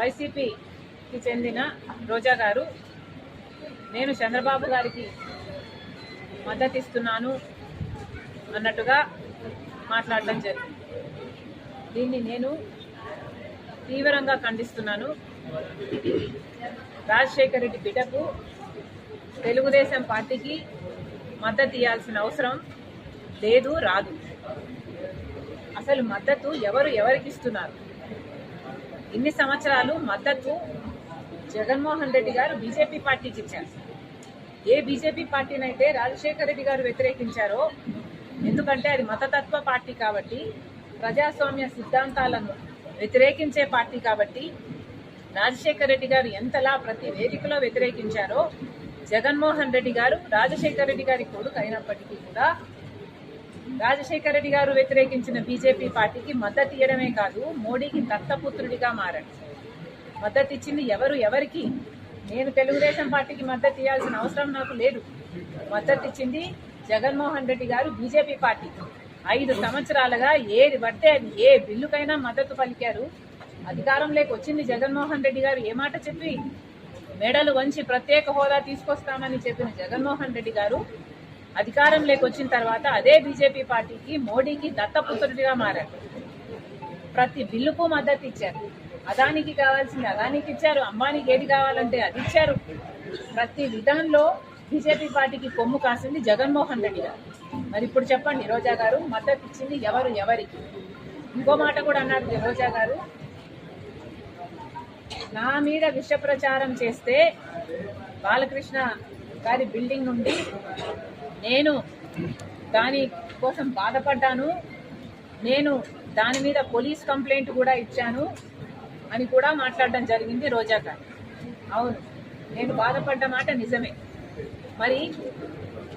వైసీపీకి చెందిన రోజా గారు. నేను చంద్రబాబు గారికి మద్దతు ఇస్తున్నాను అన్నట్టుగా మాట్లాడడం జరిగింది. దీన్ని నేను తీవ్రంగా ఖండిస్తున్నాను. రాజశేఖర రెడ్డి బిడ్డకు తెలుగుదేశం పార్టీకి మద్దతు ఇవ్వాల్సిన అవసరం లేదు రాదు. అసలు మద్దతు ఎవరు ఎవరికి ఇస్తున్నారు? ఇన్ని సంవత్సరాలు మద్దతు జగన్మోహన్ రెడ్డి గారు బీజేపీ పార్టీకి ఇచ్చారు. ఏ బీజేపీ పార్టీనైతే రాజశేఖర రెడ్డి గారు వ్యతిరేకించారో ఎందుకంటే అది మతతత్వ పార్టీ కాబట్టి ప్రజాస్వామ్య సిద్ధాంతాలను వ్యతిరేకించే పార్టీ కాబట్టి రాజశేఖర రెడ్డి గారు ఎంతలా ప్రతి వేదికలో వ్యతిరేకించారో జగన్మోహన్ రెడ్డి గారు రాజశేఖర రెడ్డి గారి కొడుకు అయినప్పటికీ కూడా రాజశేఖర రెడ్డి గారు వ్యతిరేకించిన బీజేపీ పార్టీకి మద్దతు ఇవ్వడమే కాదు మోడీకి దత్తపుత్రుడిగా మారండి. మద్దతు ఇచ్చింది ఎవరు ఎవరికి? నేను తెలుగుదేశం పార్టీకి మద్దతు ఇవ్వాల్సిన అవసరం నాకు లేదు. మద్దతు ఇచ్చింది జగన్మోహన్ రెడ్డి గారు బీజేపీ పార్టీ ఐదు సంవత్సరాలుగా ఏది పడితే అది ఏ బిల్లుకైనా మద్దతు పలికారు. అధికారంలోకి వచ్చింది జగన్మోహన్ రెడ్డి గారు. ఏ మాట చెప్పి? మెడలు వంచి ప్రత్యేక హోదా తీసుకొస్తామని చెప్పిన జగన్మోహన్ రెడ్డి గారు అధికారంలోకి వచ్చిన తర్వాత అదే బీజేపీ పార్టీకి మోడీకి దత్తపుత్రుడిగా మారారు. ప్రతి బిల్లుకు మద్దతు ఇచ్చారు. అదానికి కావాల్సింది అదానికి ఇచ్చారు. అంబానీకి ఏది కావాలంటే అది ఇచ్చారు. ప్రతి విధానంలో బీజేపీ పార్టీకి కొమ్ము కాసింది జగన్మోహన్ రెడ్డి గారు. మరి ఇప్పుడు చెప్పండి రోజా గారు మద్దతు ఇచ్చింది ఎవరు ఎవరికి? ఇంకో మాట కూడా అన్నారు రోజా గారు. నా మీద విష ప్రచారం చేస్తే బాలకృష్ణ గారి బిల్డింగ్ నుండి నేను దాని కోసం బాధపడ్డాను. నేను దాని మీద పోలీస్ కంప్లైంట్ కూడా ఇచ్చాను అని కూడా మాట్లాడడం జరిగింది రోజా గారు అవును నేను బాధపడ్డ మాట నిజమే. మరి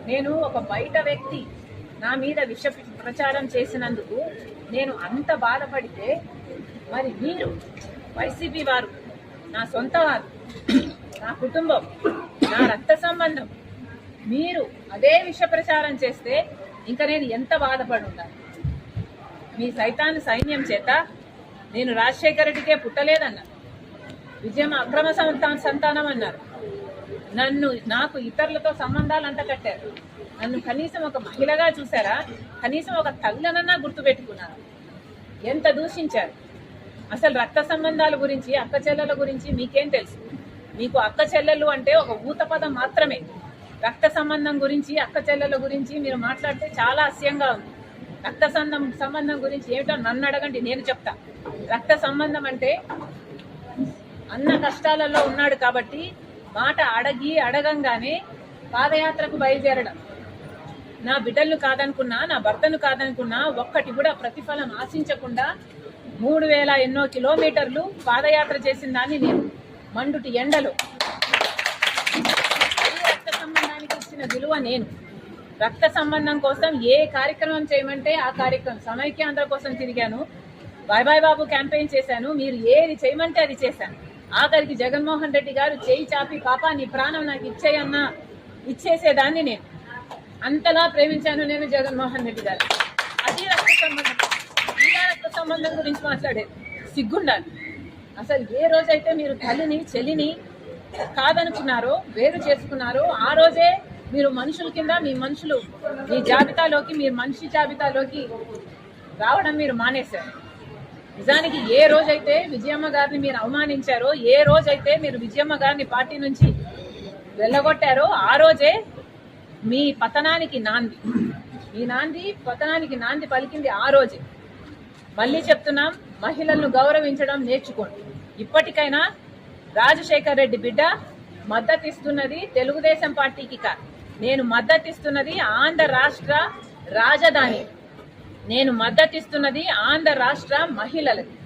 నేను ఒక బయట వ్యక్తి నా మీద విష ప్రచారం చేసినందుకు నేను అంత బాధపడితే మరి మీరు వైసీపీ వారు నా సొంత వారు నా కుటుంబం నా రక్త సంబంధం మీరు అదే విష ప్రచారం చేస్తే ఇంకా నేను ఎంత బాధపడి ఉండాలి మీ సైతాన్ని సైన్యం చేత నేను రాజశేఖర రెడ్డికే పుట్టలేదన్నారు విజయం అక్రమ సంతాన సంతానం అన్నారు. నన్ను నాకు ఇతరులతో సంబంధాలు అంట కట్టారు. నన్ను కనీసం ఒక మహిళగా చూసారా కనీసం ఒక తల్లనన్నా గుర్తుపెట్టుకున్నారు? ఎంత దూషించారు? అసలు రక్త సంబంధాల గురించి అక్క చెల్లెల గురించి మీకేం తెలుసు? మీకు అక్క చెల్లెలు అంటే ఒక ఊత పదం మాత్రమే. రక్త సంబంధం గురించి అక్క చెల్లెల గురించి మీరు మాట్లాడితే చాలా అస్యంగా ఉంది. రక్త సంబంధం సంబంధం గురించి ఏమిటో నన్ను అడగండి నేను చెప్తా. రక్త సంబంధం అంటే అన్న కష్టాలలో ఉన్నాడు కాబట్టి మాట అడగి అడగంగానే పాదయాత్రకు బయలుదేరడం. నా బిడ్డలను కాదనుకున్నా నా భర్తను కాదనుకున్నా ఒక్కటి కూడా ప్రతిఫలం ఆశించకుండా మూడు వేల ఎన్నో కిలోమీటర్లు పాదయాత్ర చేసిన దాన్ని నేను మండుటి ఎండలో చేసిన విలువ నేను. రక్త సంబంధం కోసం ఏ కార్యక్రమం చేయమంటే ఆ కార్యక్రమం. సమైక్యాంధ్ర కోసం తిరిగాను. బాయ్ బాయ్ బాబు క్యాంపెయిన్ చేశాను. మీరు ఏది చేయమంటే అది చేశాను. ఆఖరికి జగన్మోహన్ రెడ్డి గారు చేయి చాపి పాప నీ ప్రాణం నాకు ఇచ్చేయన్నా ఇచ్చేసేదాన్ని నేను. అంతలా ప్రేమించాను నేను జగన్మోహన్ రెడ్డి గారు. అది రక్త సంబంధం. ఇలా రక్త సంబంధం గురించి మాట్లాడేది? సిగ్గుండాలి. అసలు ఏ రోజైతే మీరు తల్లిని చెల్లిని కాదనుకున్నారో వేరు చేసుకున్నారో ఆ రోజే మీరు మనుషుల కింద మీ మనుషులు మీ జాబితాలోకి మీరు మనిషి జాబితాలోకి రావడం మీరు మానేశారు. నిజానికి ఏ రోజైతే విజయమ్మ గారిని మీరు అవమానించారో ఏ రోజైతే మీరు విజయమ్మ గారిని పార్టీ నుంచి వెళ్ళగొట్టారో ఆ రోజే మీ పతనానికి నాంది. మీ నాంది పతనానికి నాంది పలికింది ఆ రోజే. మళ్ళీ చెప్తున్నాం మహిళలను గౌరవించడం నేర్చుకోండి. ఇప్పటికైనా రాజశేఖర్ రెడ్డి బిడ్డ మద్దతిస్తున్నది తెలుగుదేశం పార్టీకి కాదు. నేను మద్దతిస్తున్నది ఆంధ్ర రాష్ట్ర రాజధాని. నేను మద్దతిస్తున్నది ఆంధ్ర రాష్ట్ర మహిళలకి